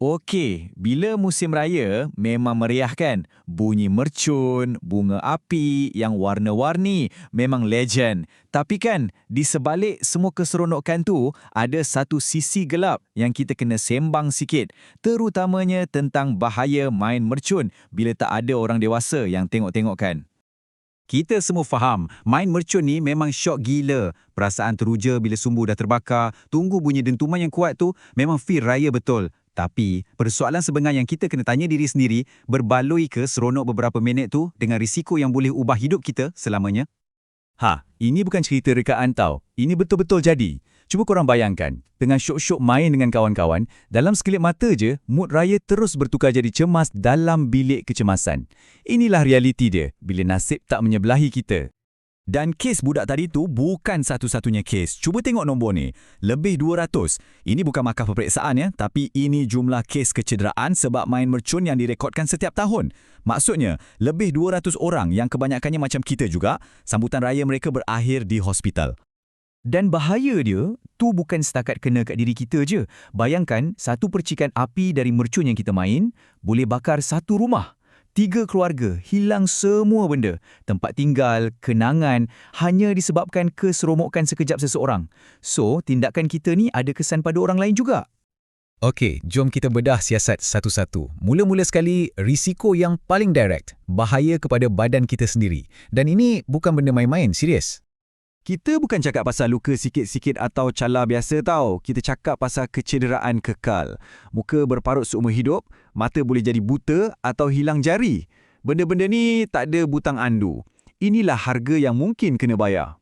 Okey, bila musim raya memang meriah kan? Bunyi mercun, bunga api yang warna-warni memang legend. Tapi kan, di sebalik semua keseronokan tu, ada satu sisi gelap yang kita kena sembang sikit. Terutamanya tentang bahaya main mercun bila tak ada orang dewasa yang tengok-tengok kan. Kita semua faham, main mercun ni memang syok gila. Perasaan teruja bila sumbu dah terbakar, tunggu bunyi dentuman yang kuat tu, memang feel raya betul. Tapi, persoalan sebenarnya yang kita kena tanya diri sendiri, berbaloi ke seronok beberapa minit tu dengan risiko yang boleh ubah hidup kita selamanya? Ha, ini bukan cerita rekaan tau. Ini betul-betul jadi. Cuba korang bayangkan, tengah syok-syok main dengan kawan-kawan, dalam sekelip mata je, mood raya terus bertukar jadi cemas dalam bilik kecemasan. Inilah realiti dia, bila nasib tak menyebelahi kita. Dan kes budak tadi tu bukan satu-satunya kes. Cuba tengok nombor ni. Lebih 200. Ini bukan markah peperiksaan ya, tapi ini jumlah kes kecederaan sebab main mercun yang direkodkan setiap tahun. Maksudnya, lebih 200 orang yang kebanyakannya macam kita juga, sambutan raya mereka berakhir di hospital. Dan bahaya dia, tu bukan setakat kena kat diri kita je. Bayangkan, satu percikan api dari mercun yang kita main, boleh bakar satu rumah. Tiga keluarga hilang semua benda, tempat tinggal, kenangan, hanya disebabkan keseromokan sekejap seseorang. So, tindakan kita ni ada kesan pada orang lain juga. Okey, jom kita bedah siasat satu-satu. Mula-mula sekali, risiko yang paling direct, bahaya kepada badan kita sendiri. Dan ini bukan benda main-main, serius. Kita bukan cakap pasal luka sikit-sikit atau cala biasa tau. Kita cakap pasal kecederaan kekal. Muka berparut seumur hidup, mata boleh jadi buta atau hilang jari. Benda-benda ni tak ada butang andu. Inilah harga yang mungkin kena bayar.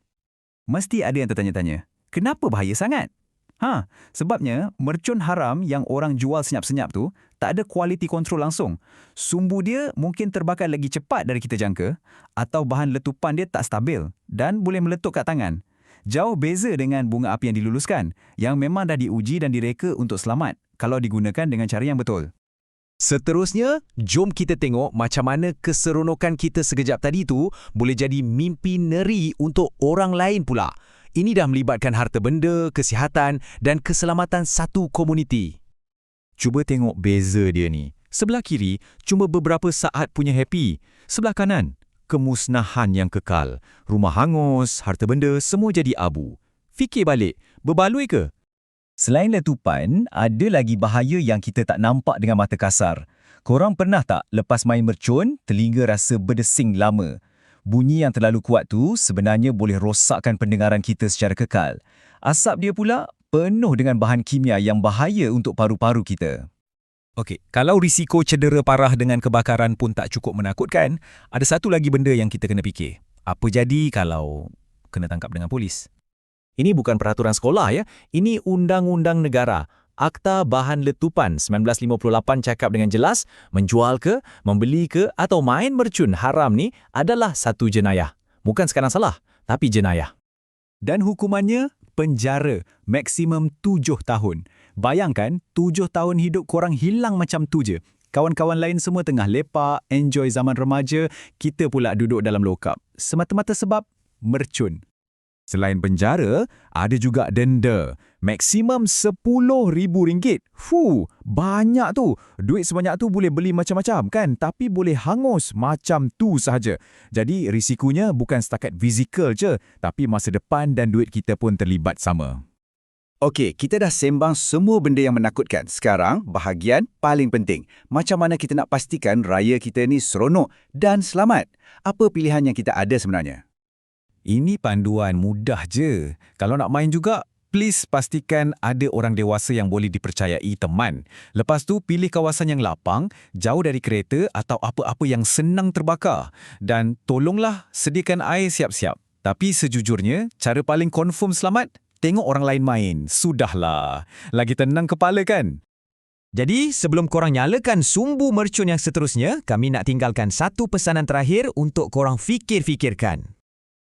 Mesti ada yang tertanya-tanya, kenapa bahaya sangat? Ha, sebabnya mercun haram yang orang jual senyap-senyap tu tak ada kualiti kontrol langsung. Sumbu dia mungkin terbakar lagi cepat dari kita jangka atau bahan letupan dia tak stabil dan boleh meletup kat tangan. Jauh beza dengan bunga api yang diluluskan yang memang dah diuji dan direka untuk selamat kalau digunakan dengan cara yang betul. Seterusnya, jom kita tengok macam mana keseronokan kita sekejap tadi tu boleh jadi mimpi neri untuk orang lain pula. Ini dah melibatkan harta benda, kesihatan dan keselamatan satu komuniti. Cuba tengok beza dia ni. Sebelah kiri, cuma beberapa saat punya happy. Sebelah kanan, kemusnahan yang kekal. Rumah hangus, harta benda, semua jadi abu. Fikir balik, berbaloi ke? Selain letupan, ada lagi bahaya yang kita tak nampak dengan mata kasar. Korang pernah tak lepas main mercun, telinga rasa berdesing lama? Bunyi yang terlalu kuat tu sebenarnya boleh rosakkan pendengaran kita secara kekal. Asap dia pula penuh dengan bahan kimia yang bahaya untuk paru-paru kita. Okey, kalau risiko cedera parah dengan kebakaran pun tak cukup menakutkan, ada satu lagi benda yang kita kena fikir. Apa jadi kalau kena tangkap dengan polis? Ini bukan peraturan sekolah ya, ini undang-undang negara. Akta Bahan Letupan 1958 cakap dengan jelas, menjual ke, membeli ke atau main mercun haram ni adalah satu jenayah. Bukan sekarang salah, tapi jenayah. Dan hukumannya, penjara maksimum tujuh tahun. Bayangkan, tujuh tahun hidup korang hilang macam tu je. Kawan-kawan lain semua tengah lepak, enjoy zaman remaja, kita pula duduk dalam lokap. Semata-mata sebab mercun. Selain penjara, ada juga denda. Maksimum RM10,000. Fuh, banyak tu. Duit sebanyak tu boleh beli macam-macam kan? Tapi boleh hangus macam tu sahaja. Jadi risikonya bukan setakat fizikal je, tapi masa depan dan duit kita pun terlibat sama. Okey, kita dah sembang semua benda yang menakutkan. Sekarang, bahagian paling penting. Macam mana kita nak pastikan raya kita ni seronok dan selamat? Apa pilihan yang kita ada sebenarnya? Ini panduan mudah je. Kalau nak main juga, please pastikan ada orang dewasa yang boleh dipercayai teman. Lepas tu, pilih kawasan yang lapang, jauh dari kereta atau apa-apa yang senang terbakar. Dan tolonglah sediakan air siap-siap. Tapi sejujurnya, cara paling confirm selamat, tengok orang lain main. Sudahlah. Lagi tenang kepala kan? Jadi, sebelum korang nyalakan sumbu mercun yang seterusnya, kami nak tinggalkan satu pesanan terakhir untuk korang fikir-fikirkan.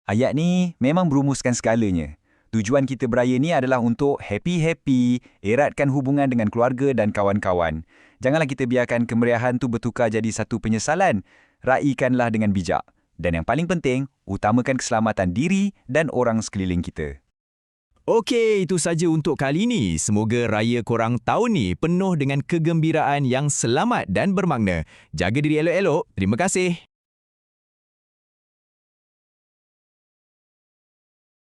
Ayat ni memang berumuskan skalanya. Tujuan kita beraya ni adalah untuk happy-happy, eratkan hubungan dengan keluarga dan kawan-kawan. Janganlah kita biarkan kemeriahan tu bertukar jadi satu penyesalan. Raikanlah dengan bijak. Dan yang paling penting, utamakan keselamatan diri dan orang sekeliling kita. Okey, itu saja untuk kali ini. Semoga raya korang tahun ni penuh dengan kegembiraan yang selamat dan bermakna. Jaga diri elok-elok. Terima kasih.